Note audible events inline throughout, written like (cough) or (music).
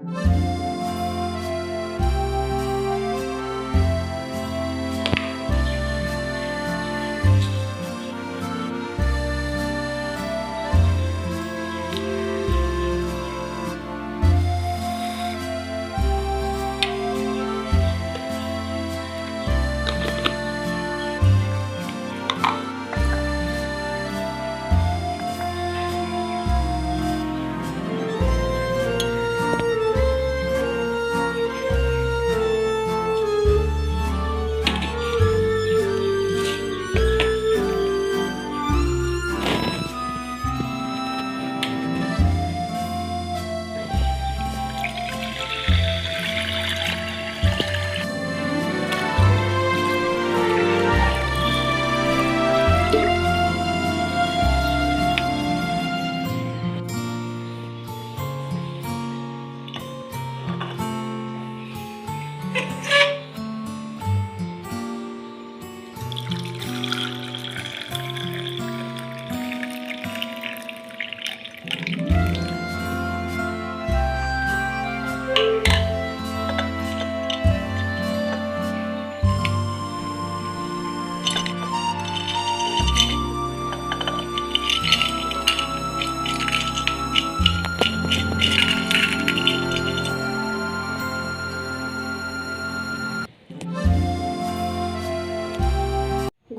Música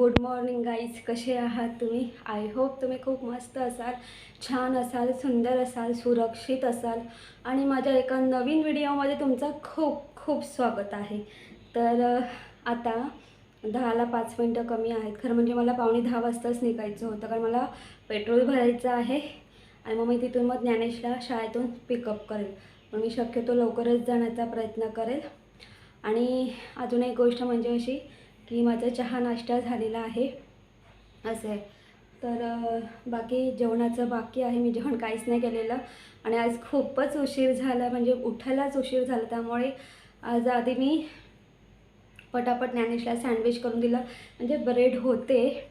good morning guys कसे आहात तुम्ही? आय होप तुम्ही खूप मस्त असाल छान असाल सुंदर असाल सुरक्षित असाल. आणि माझ्या एका नवीन व्हिडिओमध्ये तुमचं खूप खूप स्वागत आहे. तर आता दहाला पाच मिनटं कमी आहेत. खरं म्हणजे मला पावणे दहा वाजताच निघायचं होतं. कारण मला पेट्रोल भरायचं आहे आणि मग मी तिथून मग ज्ञानेशला शाळेतून पिकअप करेल. मग मी शक्यतो लवकरच जाण्याचा प्रयत्न करेल. आणि अजून एक गोष्ट म्हणजे अशी की माझा चहा नाश्ता झालेला आहे. असं आहे. तर बाकी जेवणाचं बाकी आहे. मी जेवण काहीच नाही केलेलं. आणि आज खूपच उशीर झाला. म्हणजे उठायलाच उशीर झाला. त्यामुळे आज आधी मी पटापट ज्ञानेशला सँडविच करून दिलं. म्हणजे ब्रेड होते.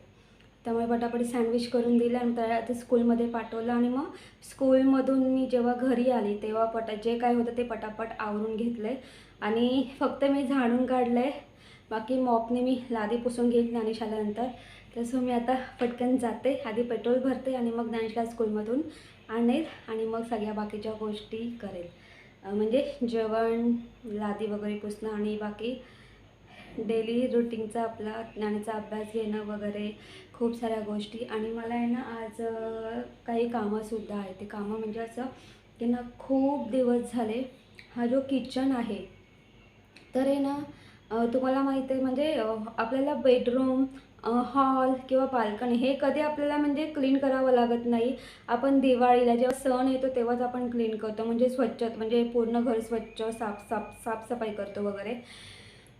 त्यामुळे पटापट सँडविच करून दिलं आणि त्याला आता स्कूलमध्ये पाठवलं. आणि मग स्कूलमधून मी जेव्हा घरी आली तेव्हा पटा जे काय होतं ते पटापट आवरून घेतलं आहे आणि फक्त मी झाडून काढलं आहे बाकी मॉपने मी लादी पुसून घेईल ज्ञानेश आल्यानंतर. तसं मी आता पटकन जाते. आधी पेट्रोल भरते आणि मग ज्ञानेशला स्कूलमधून आणेल आणि मग सगळ्या बाकीच्या गोष्टी करेल. म्हणजे जेवण लादी वगैरे पुसणं आणि बाकी डेली रुटीनचा आपला ज्ञानाचा अभ्यास घेणं वगैरे खूप साऱ्या गोष्टी. आणि मला आहे ना आज काही कामंसुद्धा आहेत. ते कामं म्हणजे असं की ना खूप दिवस झाले हा जो किचन आहे तर आहे ना तुम्हाला माहिती आहे म्हणजे आपल्याला बेडरूम हॉल किंवा बाल्कनी हे कधी आपल्याला म्हणजे क्लीन करावं लागत नाही. आपण दिवाळीला जेव्हा सण येतो तेव्हाच आपण क्लीन करतो. म्हणजे स्वच्छ म्हणजे पूर्ण घर स्वच्छ साफ साफ साफसफाई करतो वगैरे.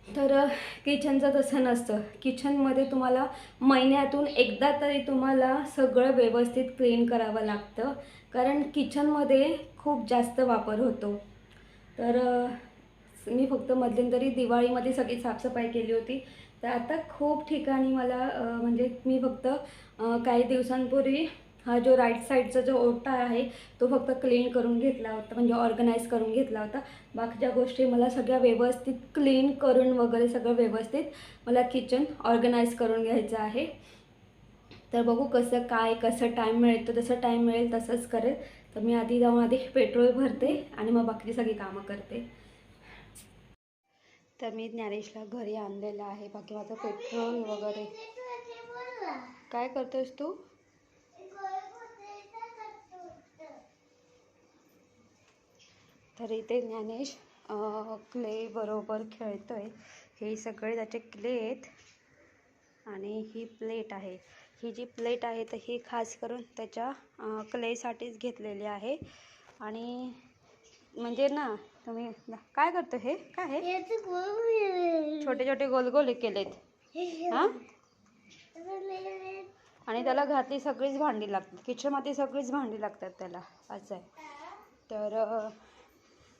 तर किचनचं तसं नसतं. किचनमध्ये तुम्हाला महिन्यातून एकदा तरी तुम्हाला सगळं व्यवस्थित क्लीन करावं लागतं. कारण किचनमध्ये खूप जास्त वापर होतो. तर मी फक्त मध्यंतरी दिवाळीमध्ये सगळी साफसफाई केली होती. तर आता खूप ठिकाणी मला म्हणजे मी फक्त काही दिवसांपूर्वी हा जो राईट साईडचा जो ओटा आहे तो फक्त क्लीन करून घेतला होता म्हणजे ऑर्गनाईज करून घेतला होता. बाकीच्या गोष्टी मला सगळ्या व्यवस्थित क्लीन करून वगैरे सगळं व्यवस्थित मला किचन ऑर्गनाईज करून घ्यायचं आहे. तर बघू कसं काय कसं टाईम मिळेल तर जसं टाईम मिळेल तसंच करेल. तर मी आधी जाऊन आधी पेट्रोल भरते आणि मग बाकीची सगळी कामं करते. तर मी ज्ञानेशला घरी आणलेलं आहे. बाकी माझं पेट्रोल वगैरे. काय करतोस तू? तर इथे ज्ञानेश क्ले बरोबर खेळतोय. हे सगळे त्याचे क्ले आहेत आणि ही प्लेट आहे. ही जी प्लेट आहे तर ही खास करून त्याच्या क्लेसाठीच घेतलेली आहे. आणि म्हणजे ना तुम्ही काय करतो हे? काय हे? छोटे छोटे गोल गोल केलेत. हां? आणि त्याला घातली सगळीच भांडी लागतात किचनमध्ये सगळीच भांडी लागतात त्याला असं आहे. तर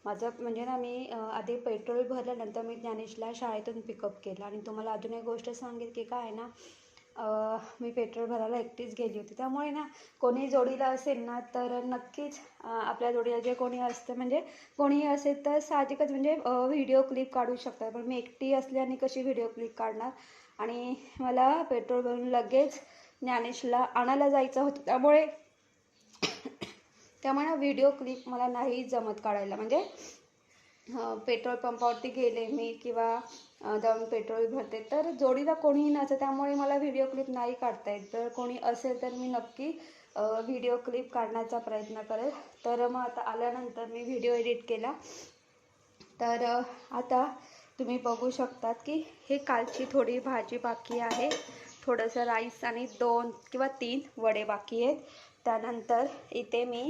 माझं म्हणजे ना मी आधी पेट्रोल भरल्यानंतर मी ज्ञानेशला शाळेतून पिकअप केलं. आणि तुम्हाला अजून एक गोष्ट सांगेल की काय आहे ना मी पेट्रोल भरायला एकटीच गेली होती. त्यामुळे ना कोणी जोडीला असेल ना तर नक्कीच आपल्या जोडीला जे कोणी असतं म्हणजे कोणीही असेल तर साहजिकच म्हणजे व्हिडिओ क्लिप काढू शकतात. पण मी एकटी असल्याने कशी व्हिडिओ क्लिप काढणार? आणि मला पेट्रोल भरून लगेच ज्ञानेशला आणायला जायचं होतं. त्यामुळे त्यामुळे व्हिडिओ क्लिप मला नाही जमत काढायला. म्हणजे पेट्रोल पंपावरती गेले मी किंवा जाऊन पेट्रोल भरते. तर जोडीला कोणीही नसतं त्यामुळे मला व्हिडिओ क्लिप नाही काढता येत. जर कोणी असेल तर मी नक्की व्हिडिओ क्लिप काढण्याचा प्रयत्न करेल. तर मग आता आल्यानंतर मी व्हिडिओ एडिट केला. तर आता तुम्ही बघू शकतात की हे कालची थोडी भाजी बाकी आहे. थोडंसं राईस आणि दोन किंवा तीन वडे बाकी आहेत. त्यानंतर इथे मी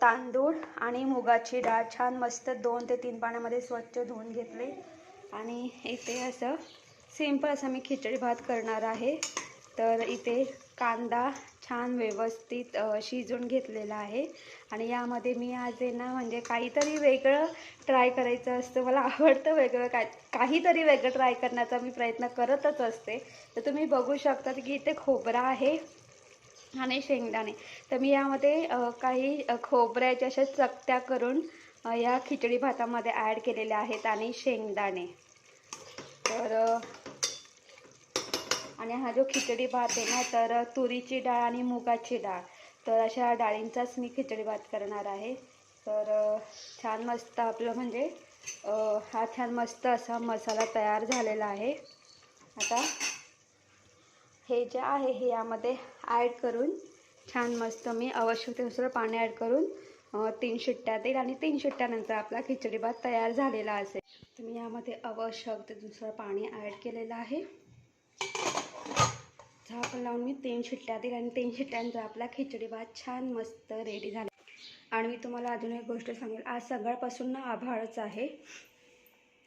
तांदूळ आणि मुगाची डाळ छान मस्त दोन ते तीन पाण्यामध्ये स्वच्छ धुवून घेतले. आणि इथे असं सिंपल असं मी खिचडी भात करणार आहे. तर इथे कांदा छान व्यवस्थित शिजून शिजवून घेतलेला आहे. आणि यामध्ये मी आज आहे ना म्हणजे काहीतरी वेगळं ट्राय करायचं असतं. मला आवडतं वेगळं काय काहीतरी वेगळं ट्राय करण्याचा मी प्रयत्न करतच असते. तर तुम्ही बघू शकता की इथे खोबरा आहे. आणि शेंगदाणे. तर मी यामध्ये काही खोबऱ्याच्या अशा चकत्या करून या खिचडी भातामध्ये ॲड केलेल्या आहेत आणि शेंगदाणे. तर आणि हा जो खिचडी भात आहे ना तर तुरीची डाळ आणि मुगाची डाळ. तर अशा डाळींचाच मी खिचडी भात करणार आहे. तर छान मस्त आपलं म्हणजे हा छान मस्त असा मसाला तयार झालेला आहे. आता हे जे आहे हे यामध्ये ॲड करून छान मस्त मी आवश्यकतेनुसार पाणी ॲड करून तीन शिट्ट्या देईल आणि तीन शिट्ट्यानंतर आपला खिचडी भात तयार झालेला असेल. तर मी यामध्ये आवश्यकतेनुसार पाणी ॲड केलेलं आहे. झाकण लावून मी तीन शिट्ट्या देईल आणि तीन शिट्ट्यांचा आपला खिचडी भात छान मस्त रेडी झाला. आणि मी तुम्हाला अजून एक गोष्ट सांगेल. आज सकाळपासून ना आभाळच आहे.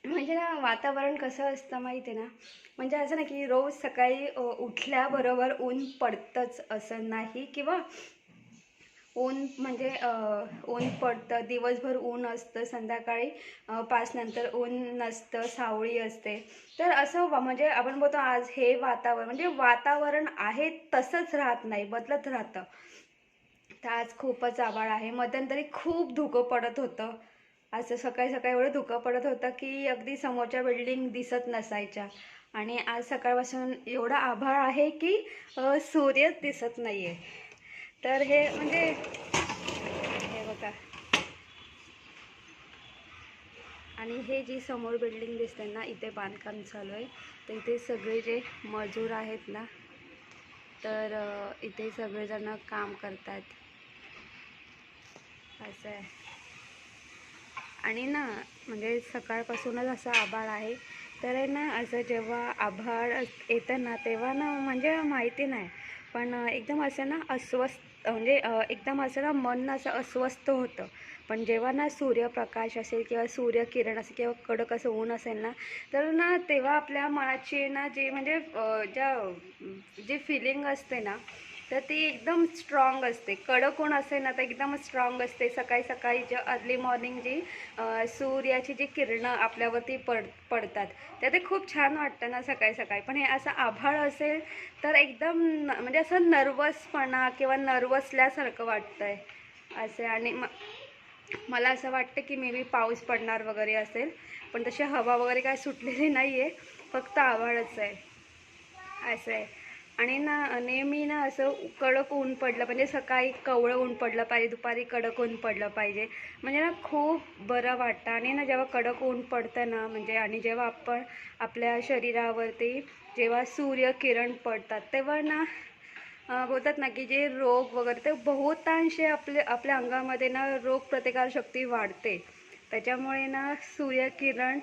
म्हणजे ना वातावरण कसं असतं माहिती आहे ना? म्हणजे असं ना की रोज सकाळी उठल्याबरोबर ऊन पडतंच असं नाही किंवा ऊन म्हणजे ऊन पडतं दिवसभर ऊन असतं संध्याकाळी पाचनंतर पाच नंतर ऊन नसतं सावळी असते. तर असं म्हणजे आपण बोलतो आज हे वातावरण म्हणजे वातावरण आहे तसंच राहत नाही बदलत राहतं. तर आज खूपच आभाळ आहे. मध्यंतरी खूप धुकं पडत होतं. असं सकाळी सकाळी एवढं धुकं पडत होतं की अगदी समोरच्या बिल्डिंग दिसत नसायच्या. आणि आज सकाळपासून एवढा आभाळ आहे की सूर्यच दिसत नाही आहे तर हे म्हणजे हे बघा. आणि हे जी समोर बिल्डिंग दिसते ना इथे बांधकाम चालू आहे. तर इथे सगळे जे मजूर आहेत ना तर इथे सगळेजण काम करतात असं आहे. आणि ना म्हणजे सकाळपासूनच असं आभाळ आहे. तर आहे ना असं जेव्हा आभाळ येतं ना तेव्हा ना म्हणजे माहिती नाही. पण एकदम असं ना अस्वस्थ म्हणजे एकदम असं ना मन असं अस्वस्थ होतं. पण जेव्हा ना सूर्यप्रकाश असेल किंवा सूर्यकिरण असेल किंवा कडक असं ऊन असेल ना तर ना तेव्हा आपल्या मनाची ना जे म्हणजे ज्या जे फिलिंग असते ना तर ती एकदम स्ट्रॉंग असते. कडक कोण असेल ना तर एकदम स्ट्रॉंग असते. सकाळी सकाळी जे अर्ली मॉर्निंग जी सूर्याची जी किरणं आपल्यावरती पड पडतात तर ते खूप छान वाटतं ना सकाळी सकाळी. पण हे असं आभाळ असेल तर एकदम न- म्हणजे असं नर्वसपणा किंवा नर्वसल्यासारखं वाटतं आहे असे आणि म मला असं वाटतं की मे बी पाऊस पडणार वगैरे असेल पण तशी हवा वगैरे काय सुटलेली नाही आहे फक्त आभाळच आहे. असं आहे. आणि ना नेहमी ना असं कडक ऊन पडलं म्हणजे सकाळी कवळं ऊन पडलं पाहिजे दुपारी कडक ऊन पडलं पाहिजे. म्हणजे ना खूप बरं वाटतं. आणि ना जेव्हा कडक ऊन पडतं ना म्हणजे आणि जेव्हा आपण आपल्या शरीरावरती जेव्हा सूर्यकिरण पडतात तेव्हा ना बोलतात ना की जे रोग वगैरे ते बहुतांश आपले आपल्या अंगामध्ये ना रोग प्रतिकारशक्ती वाढते. त्याच्यामुळे ना सूर्यकिरण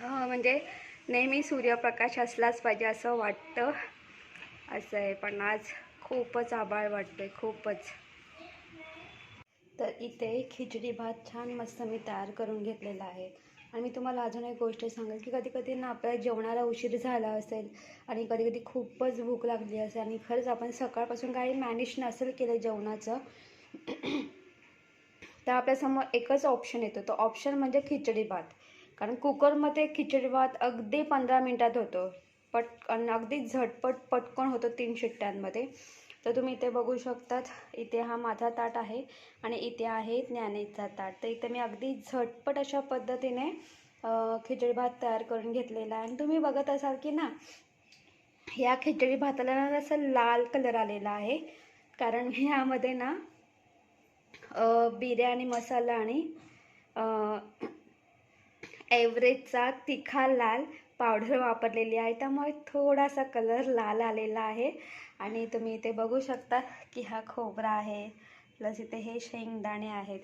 म्हणजे नेहमी सूर्यप्रकाश असलाच पाहिजे असं वाटतं. असं आहे पण आज खूपच आभाळ वाटते खूपच. तर इथे खिचडी भात छान मस्त मी तयार करून घेतलेला आहे. आणि मी तुम्हाला अजून एक गोष्ट सांगेल की कधी कधी ना आपल्या जेवणाला उशीर झाला असेल आणि कधी कधी खूपच भूक लागली असेल आणि खरंच आपण सकाळपासून काही मॅनेज नसेल केलं जेवणाचं तर आपल्यासमोर एकच ऑप्शन येतो. तो ऑप्शन म्हणजे खिचडी भात. कारण कुकरमध्ये खिचडी भात अगदी पंधरा मिनटात होतो. पट आणि अगदी झटपट पटकन होतं तीन शिट्ट्यांमध्ये. तर तुम्ही इथे बघू शकतात इथे हा माझा ताट आहे आणि इथे आहे ज्ञानेचा ताट. तर इथे मी अगदी झटपट अशा पद्धतीने खिचडी भात तयार करून घेतलेला आहे. आणि तुम्ही बघत असाल की ना या खिचडी भाताला ना असं लाल कलर आलेला आहे. कारण ह्यामध्ये ना बिर्याणी मसाला आणि एव्हरेजचा तिखा लाल पावडर वापरलेली आहे. त्यामुळे थोडासा कलर लाल आलेला आहे. आणि तुम्ही इथे बघू शकता की हा खोबरा आहे. प्लस इथे हे शेंगदाणे आहेत.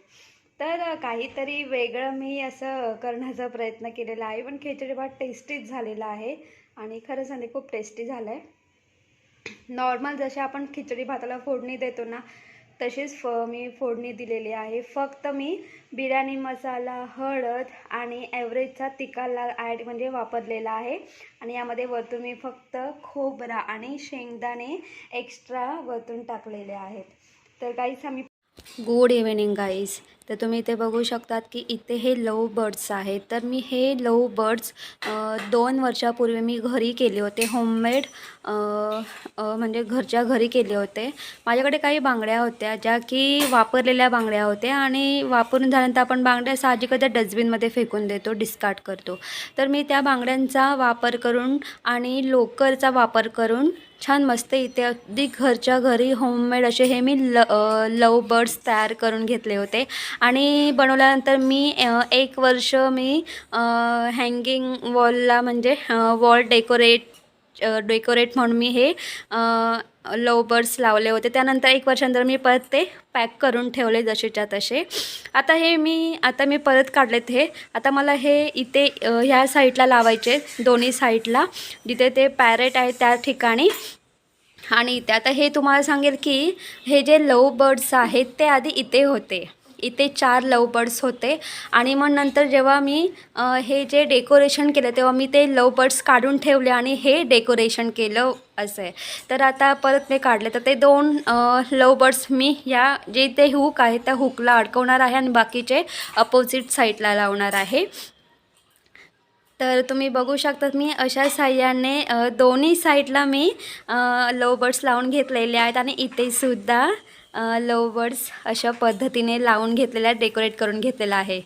तर काहीतरी वेगळं मी असं करण्याचा प्रयत्न केलेला आहे. पण खिचडी भात टेस्टीच झालेला आहे. आणि खरं सांगते खूप टेस्टी झालं आहे नॉर्मल जसे आपण खिचडी भाताला फोडणी देतो ना तशीच फ मी फोडणी दिलेली आहे. फक्त मी बिर्याणी मसाला हळद आणि ॲव्हरेजचा तिखा लाल ॲड म्हणजे वापरलेला आहे. आणि यामध्ये वरतून मी फक्त खोबरा आणि शेंगदाणे एक्स्ट्रा वरतून टाकलेले आहेत. तर काहीच आम्ही गुड इव्हिनिंग गाईज तर तुम्ही इथे बघू शकतात की इथे हे लव बर्ड्स आहेत. तर मी हे लव बर्ड्स दोन वर्षापूर्वी मी घरी केले होते. होममेड म्हणजे घरच्या घरी केले होते. माझ्याकडे काही बांगड्या होत्या ज्या की वापरलेल्या बांगड्या होत्या आणि वापरून झाल्यानंतर आपण बांगड्या साहजिकच त्या डस्टबिनमध्ये फेकून देतो डिस्कार्ड करतो. तर मी त्या बांगड्यांचा वापर करून आणि लोकरचा वापर करून छान मस्त इथे अगदी घरच्या घरी होममेड असे हे मी ल लव बर्ड्स तयार करून घेतले होते. आणि बनवल्यानंतर मी एक वर्ष मी हँगिंग वॉलला म्हणजे वॉल डेकोरेट डेकोरेट म्हणून मी हे लव बर्ड्स लावले होते. त्यानंतर एक वर्षानंतर मी परत ते पॅक करून ठेवले जसेच्या तसे. आता हे मी आता मी परत काढलेत हे. आता मला हे इथे ह्या साईडला लावायचे दोन्ही साईडला जिथे ते पॅरेट आहे त्या ठिकाणी. आणि इथे आता हे तुम्हाला सांगेल की हे जे लव बर्ड्स आहेत ते आधी इथे होते. इथे चार लव बर्ड्स होते. आणि मग नंतर जेव्हा मी हे जे डेकोरेशन केलं तेव्हा मी ते लव बर्ड्स काढून ठेवले आणि हे डेकोरेशन केलं असं. आहे तर आता परत मी काढले. तर ते दोन लव बर्ड्स मी या जे ते हुक आहे त्या हुकला अडकवणार आहे आणि बाकीचे अपोजिट साईडला लावणार आहे. तर तुम्ही बघू शकतात मी अशा साह्याने दोन्ही साईडला मी लव बर्ड्स लावून घेतलेले आहेत आणि इथेसुद्धा लव बर्ड्स अशा पद्धतीने लावून घेतलेल्या डेकोरेट करून घेतलेला आहे.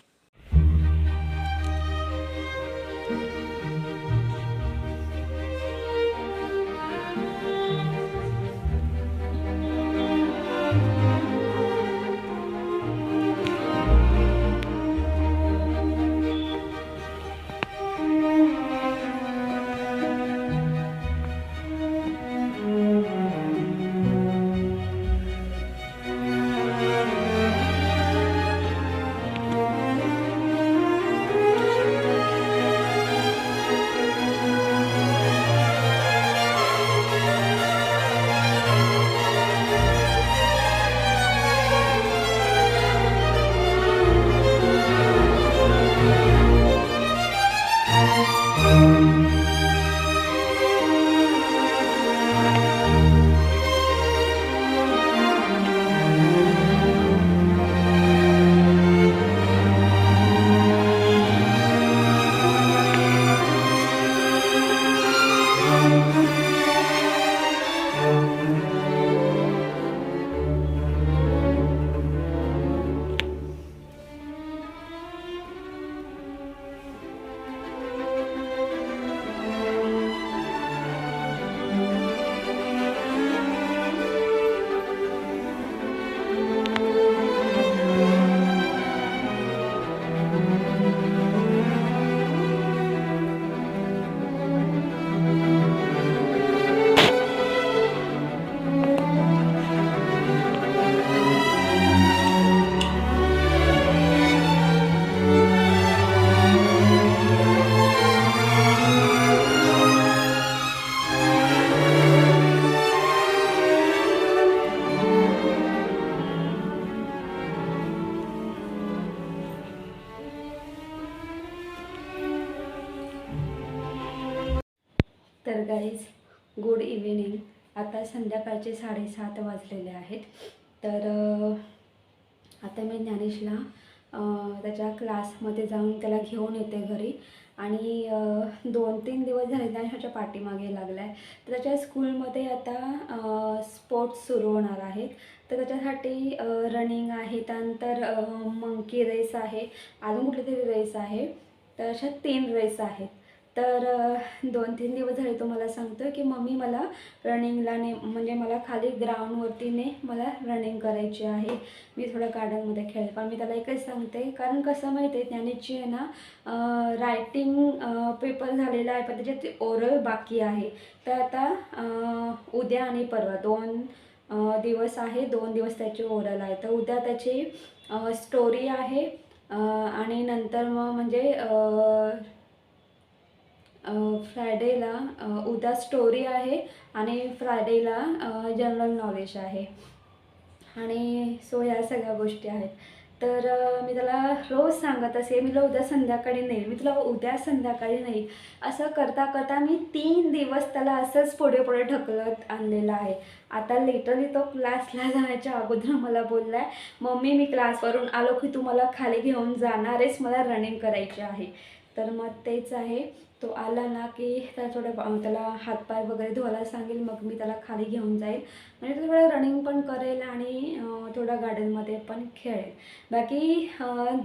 तर गाईज गुड इव्हिनिंग आता संध्याकाळचे साडेसात वाजलेले आहेत. तर आता मी ज्ञानेशला त्याच्या क्लासमध्ये जाऊन त्याला घेऊन येते घरी. आणि दोन तीन दिवस झाले ज्ञानेशाच्या पाठीमागे लागला आहे तर त्याच्या स्कूलमध्ये आता स्पोर्ट्स सुरू होणार आहेत. तर त्याच्यासाठी रनिंग आहे त्यानंतर मंकी रेस आहे. अजून कुठली तरी रेस आहे. तर अशा तीन रेस आहेत. तर दोन तीन दिवस झाले तो मला सांगतो की मम्मी मला रनिंगला ने म्हणजे मला खाली ग्राउंडवरती ने मला रनिंग करायची आहे. मी थोडं गार्डनमध्ये खेळेल. पण मी त्याला एकच सांगते कारण कसं माहिती आहे ज्ञानेची आहे ना रायटिंग पेपर झालेला आहे पण त्याच्यात ओरल बाकी आहे. तर आता उद्या आणि परवा दोन दिवस आहे दोन दिवस त्याचे ओरल आहे. तर उद्या त्याची स्टोरी आहे आणि नंतर मग म्हणजे फ्रायडेला उद्या स्टोरी आहे आणि फ्रायडेला जनरल नॉलेज आहे. आणि सो या सगळ्या गोष्टी आहेत. तर मी त्याला रोज सांगत असे मी तुला उद्या संध्याकाळी नाही मी तुला उद्या संध्याकाळी नाही. असं करता करता मी तीन दिवस त्याला असंच पुढे पुढे ढकलत आणलेलं आहे. आता लिटरली तो क्लासला जाण्याच्या अगोदर मला बोलला आहे मम्मी मी क्लासवरून आलो की तू मला खाली घेऊन जाणार आहेस मला रनिंग करायची आहे. तर मग तेच आहे. तो आला ना की त्याला थोडं त्याला हातपाय वगैरे धुवायला सांगेल मग मी त्याला खाली घेऊन जाईल. म्हणजे तो थोडं रनिंग पण करेल आणि थोडं गार्डनमध्ये पण खेळेल. बाकी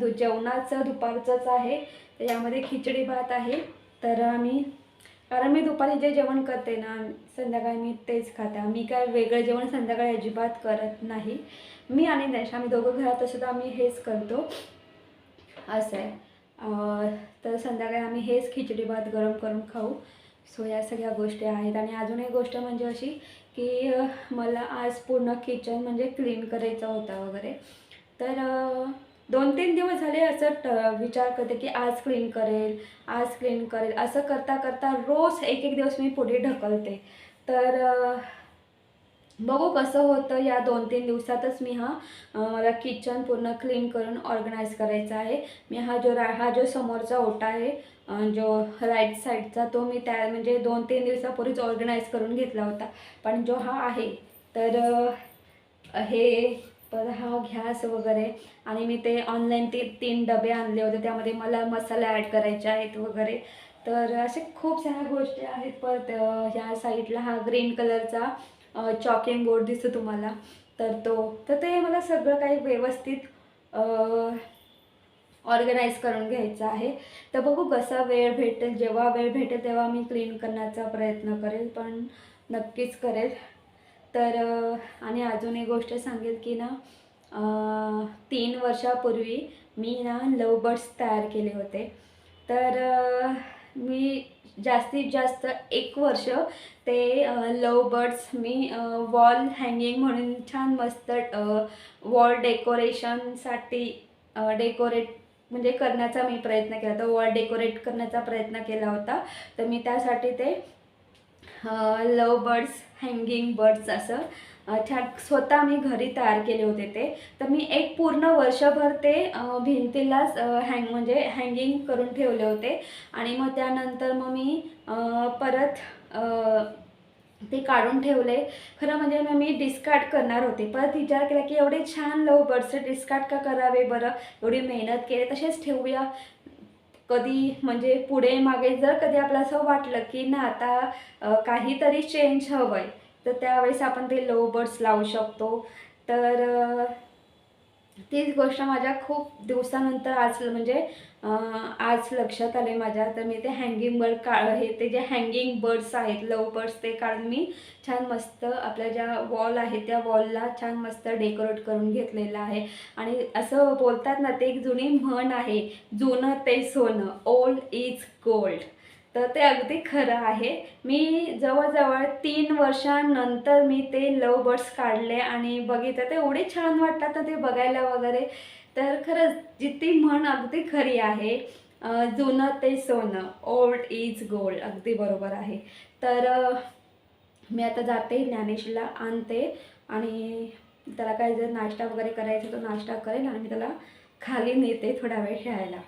दु जेवणाचं दुपारचंच आहे. यामध्ये खिचडी भात आहे. तर आम्ही कारण मी दुपारी जे जेवण करते ना संध्याकाळी मी तेच खाते. मी काय वेगळं जेवण संध्याकाळी अजिबात करत नाही. मी आणि देश आम्ही दोघं घरात असं तर आम्ही हेच करतो. असं आहे. तर संध्याकाळी आम्ही हेच खिचडी भात गरम करून खाऊ. सो या सगळ्या गोष्टी आहेत. आणि अजून एक गोष्ट म्हणजे अशी की मला आज पूर्ण किचन म्हणजे क्लीन करायचं होता वगैरे. तर दोन तीन दिवस झाले असं ट विचार करते की आज क्लीन करेल आज क्लीन करेल. असं करता करता रोज एक एक दिवस मी पुढे ढकलते. तर बघू कसं होतं. या दोन तीन दिवसातच मी हा मला किचन पूर्ण क्लीन करून ऑर्गनाईज करायचा आहे. मी हा जो रा हा जो समोरचा ओटा आहे जो राईट साईडचा तो मी त्या म्हणजे दोन तीन दिवसापूर्वीच ऑर्गनाईज करून घेतला होता. पण जो हा आहे तर हे परत हा घ्यास वगैरे आणि मी ते ऑनलाईन ते तीन डबे आणले होते. त्यामध्ये मला मसाला ॲड करायचे आहेत वगैरे. तर असे खूप साऱ्या गोष्टी आहेत. परत ह्या साईडला हा ग्रीन कलरचा चॉकिंग बोर्ड दिसतो तुम्हाला. तर तो तर ते मला सगळं काही व्यवस्थित ऑर्गनाईज करून घ्यायचं आहे. तर बघू कसा वेळ भेटेल जेव्हा वेळ भेटेल तेव्हा मी क्लीन करण्याचा प्रयत्न करेल पण नक्कीच करेल. तर आणि अजून एक गोष्ट सांगेल की ना तीन वर्षापूर्वी मी ना लव बर्ड्स तयार केले होते. तर मी जास्तीत जास्त एक वर्ष ते लव बर्ड्स मी वॉल हँगिंग म्हणून छान मस्त वॉल डेकोरेशनसाठी डेकोरेट म्हणजे करण्याचा मी प्रयत्न केला. होता वॉल डेकोरेट करण्याचा प्रयत्न केला होता. तर मी त्यासाठी ते लव बर्ड्स हँगिंग बर्ड्स असं छान स्वतः मी घरी तयार केले होते ते. तर मी एक पूर्ण वर्षभर ते भिंतीलाच हँग म्हणजे हँगिंग करून ठेवले होते. आणि मग त्यानंतर मग मी परत ते काढून ठेवले. खरं म्हणजे मग मी डिस्कार्ड करणार होते. परत विचार केला की एवढे छान लव बर्ड्स डिस्कार्ड का करावे बरं? एवढी मेहनत केली तसेच ठेवूया. कधी म्हणजे पुढे मागे जर कधी आपलं असं वाटलं की ना आता काहीतरी चेंज हवं आहे तर त्यावेळेस आपण ते लो बर्ड्स लावू शकतो. तर तीच गोष्ट माझ्या खूप दिवसानंतर आज म्हणजे आज लक्षात आले माझ्या. तर मी ते हँगिंग बर्ड का हे ते जे हँगिंग बर्ड्स आहेत लव बर्ड्स ते काढून मी छान मस्त आपल्या ज्या वॉल आहे त्या वॉलला छान मस्त डेकोरेट करून घेतलेलं आहे. आणि असं बोलतात ना ते एक जुनी म्हण आहे जुनं ते सोनं ओल्ड इज गोल्ड तर ते अगदी खरं आहे. मी जवळजवळ तीन वर्षानंतर मी ते लव बर्ड्स काढले आणि बघितलं. ते एवढे छान वाटतात तर ते बघायला वगैरे. तर खरंच जिथे म्हण अगदी खरी आहे. जुनं ते सोनं. ओल्ड इज गोल्ड अगदी बरोबर आहे. तर मी आता जाते ज्ञानेशला आणते आणि त्याला काय जर नाश्ता वगैरे करायचा तो नाश्ता करेल आणि मी त्याला खाली नेते थोडा वेळ खेळायला.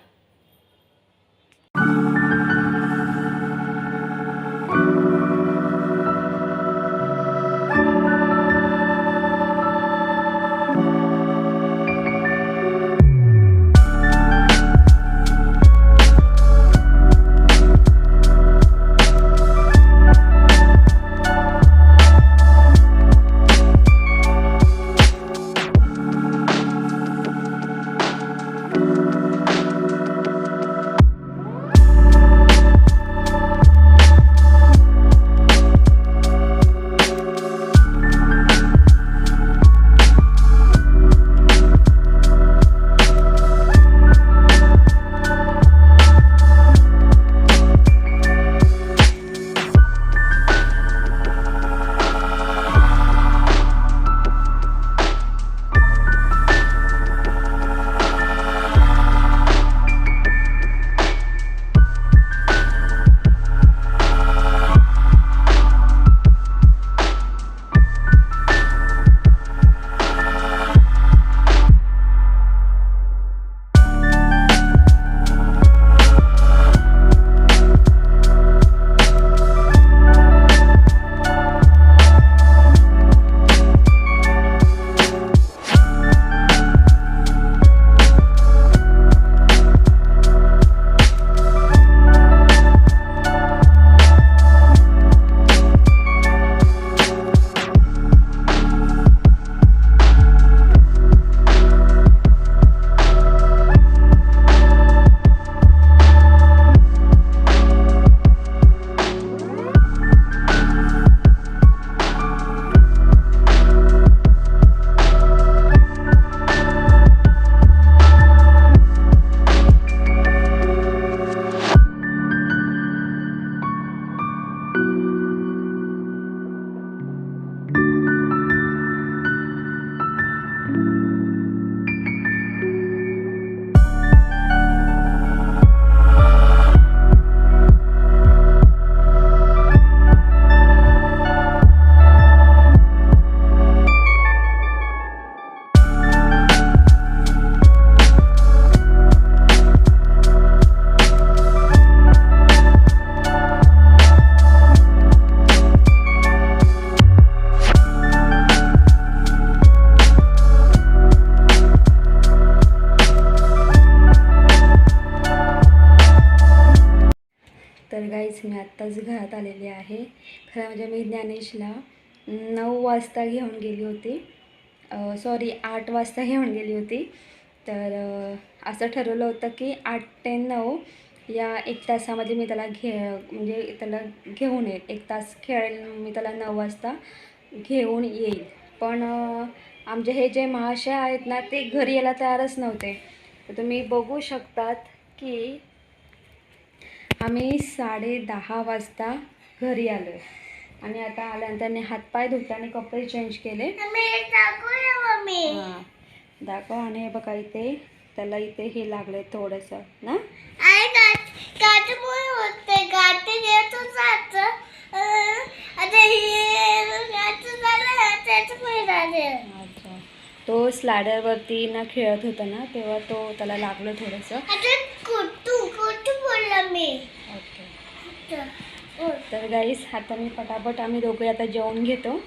घरात आलेली आहे. खरं म्हणजे मी ज्ञानेशला नऊ वाजता घेऊन गेली होती. सॉरी आठ वाजता घेऊन गेली होती. तर असं ठरवलं होतं की आठ ते नऊ या एक तासामध्ये मी त्याला घे म्हणजे त्याला घेऊन येईल. एक तास खेळेल मी त्याला नऊ वाजता घेऊन येईल. पण आमचे हे जे महाशय आहेत ना ते घरी यायला तयारच नव्हते. तर तुम्ही बघू शकतात की आम्ही साडे दहा वाजता घरी आलो आहे आणि आता आल्यानंतर हातपाय धुतले आणि कपडे चेंज केले. हां दाखव आणि हे बघा इथे त्याला इथे हे लागलं थोडंसं ना? तो स्लायडरवरती ना खेळत होता ना तेव्हा तो त्याला लागलं थोडंसं. तर गाईस आता मी पटापट आम्ही दोघे आता जेवण घेतो.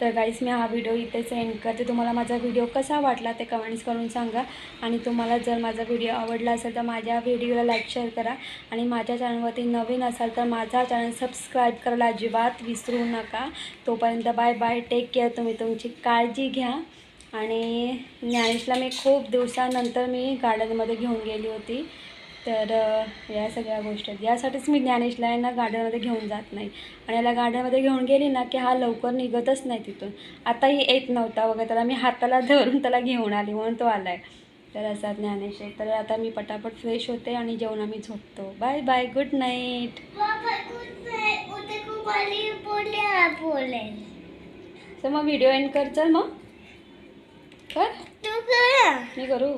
तर गाईस मी हा व्हिडिओ इथेच एंड करते. तुम्हाला माझा व्हिडिओ कसा वाटला ते कमेंट्स करून सांगा. आणि तुम्हाला जर माझा व्हिडिओ आवडला असेल तर माझ्या व्हिडिओला लाईक शेअर करा. आणि माझ्या चॅनलवरती नवीन असाल तर माझा चॅनल सबस्क्राईब करायला अजिबात विसरू नका. तोपर्यंत बाय बाय टेक केअर तुम्ही तुमची काळजी घ्या. आणि ज्ञानेशला मी खूप दिवसानंतर मी गार्डनमध्ये घेऊन गेली होती. तर या सगळ्या गोष्टी आहेत. यासाठीच मी ज्ञानेशला आहे ना गार्डनमध्ये घेऊन जात नाही. आणि याला गार्डनमध्ये घेऊन गेली ना की हा लवकर निघतच नाही तिथून. आताही येत नव्हता वगैरे त्याला मी हाताला (laughs) धरून त्याला घेऊन आली म्हणून तो आला आहे तर असा ज्ञानेश आहे. तर आता मी पटापट फ्रेश होते आणि जेवण मी झोपतो. Bye bye good night. तर मग व्हिडिओ एंड कर चल मग. कर. मी करू?